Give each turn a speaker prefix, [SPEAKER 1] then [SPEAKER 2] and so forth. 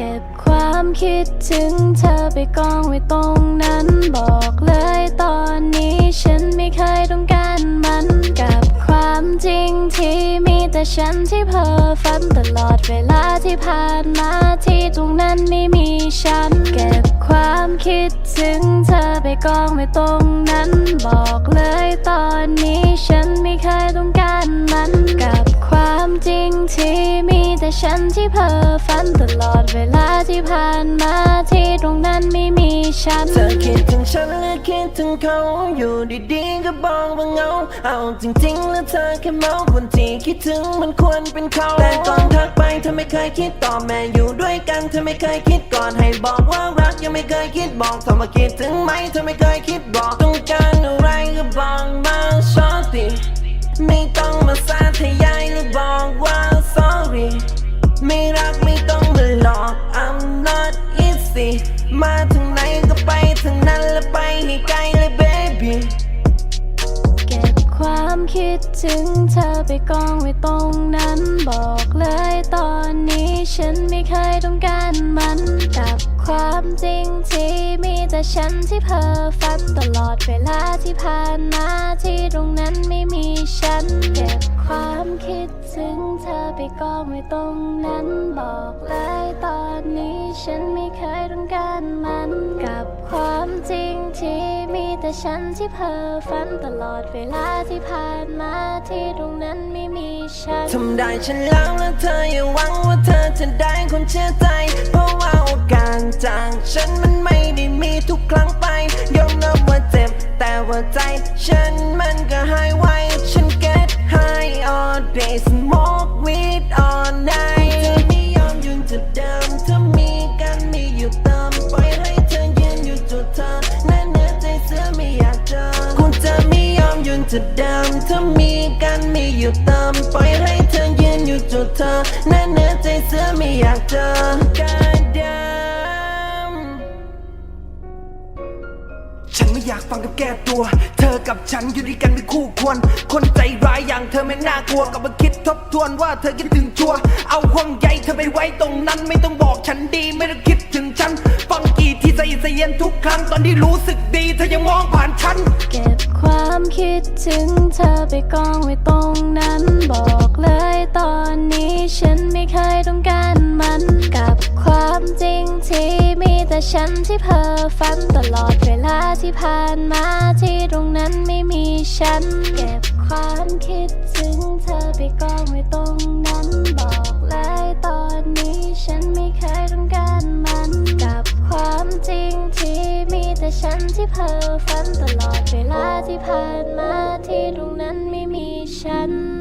[SPEAKER 1] เก็บความคิดถึงเธอไปกองไว้ตรงนั้นบอกเลยตอนนี้ฉันไม่เคยต้องการมันกับความจริงที่มีแต่ฉันที่เพ้อฝันตลอดเวลาที่ผ่านมาที่ตรงนั้นไม่มีฉันเก็บความคิดถึงเธอไปกองไว้ตรงนั้นบอกเลยตอนนี้ฉัน แต่ฉันที่เพ้อฝันตลอดเวลาที่ผ่านมาที่ตรงนั้นไม่มีฉัน
[SPEAKER 2] เธอคิดถึงฉันหรือคิดถึงเขาอยู่ดีๆก็บอกว่าเหงา เอาจริงๆแล้วเธอแค่เมาคนที่คิดถึงมันควรเป็นเขา แต่ก่อนทักไปเธอไม่เคยคิดตอบแม่อยู่ด้วยกันเธอไม่เคยคิดก่อนให้บอกว่ารักยังไม่เคยคิดบอกเธอมาคิดถึงไหมเธอไม่เคยคิดบอกต้องการ ไม่รักไม่ต้องมาหลอก I'm not easy มาถึงไหนก็ไปถึงนั้นและไปให้ไกลเลย baby
[SPEAKER 1] เก็บความคิดถึงเธอไปกองไว้ตรงนั้นบอกเลยตอนนี้ฉันไม่เคยต้องการมันกับความจริงที่มีแต่ฉันที่เพ้อฝันตลอดเวลาที่ผ่านมาที่ตรงนั้นไม่มีฉันเก็บความ ไปกองไว้ตรงนั้นบอกเลยตอนนี้ฉันไม่เคยต้องการมันกับความจริงที่มีแต่ฉันที่เพ้อฝันตลอดเวลาที่ผ่านมาที่ตรงนั้นไม่มีฉัน
[SPEAKER 2] ทำได้ฉันแล้วและเธออย่าหวังว่าเธอจะได้คนเชื่อใจ เพราะว่าโอกาสจากฉันมันไม่ได้มีทุกครั้งไปยอมรับว่าเจ็บแต่ว่าใจ ฉันมันก็หายไวฉัน get high all day ยอมหยุดจุดเดิมถ้ามีกันไม่อยู่ตามปล่อยให้เธอยืนอยู่จุดเธอแน่เนื้อใจเสือไม่อยากเจอ Goddamn
[SPEAKER 3] อยากฟังกับแก้ตัว เธอกับฉันอยู่ด้วยกันไม่คู่ควร คนใจร้ายอย่างเธอไม่น่ากลัวกลับมาคิดทบทวนว่าเธอคิดถึงชัว เอาห่วงใยเธอไปไว้ตรงนั้น ไม่ต้องบอกฉันดีไม่ต้องคิดถึงฉัน ฟังกี่ที่ใจเสียนทุกครั้งตอนที่รู้สึกดี เธอยังมองผ่านฉัน
[SPEAKER 1] เก็บความคิดถึงเธอไปกองไว้ตรงนั้น ฉันที่เพ้อฝันตลอดเวลาที่ผ่านมาที่ตรงนั้นไม่มีฉัน เก็บความคิดถึงเธอไปกองไว้ตรงนั้นบอกเลยตอนนี้ฉันไม่เคยต้องการมันกับความจริงที่มีแต่ฉันที่เพ้อฝันตลอดเวลาที่ผ่านมาที่ตรงนั้นไม่มีฉัน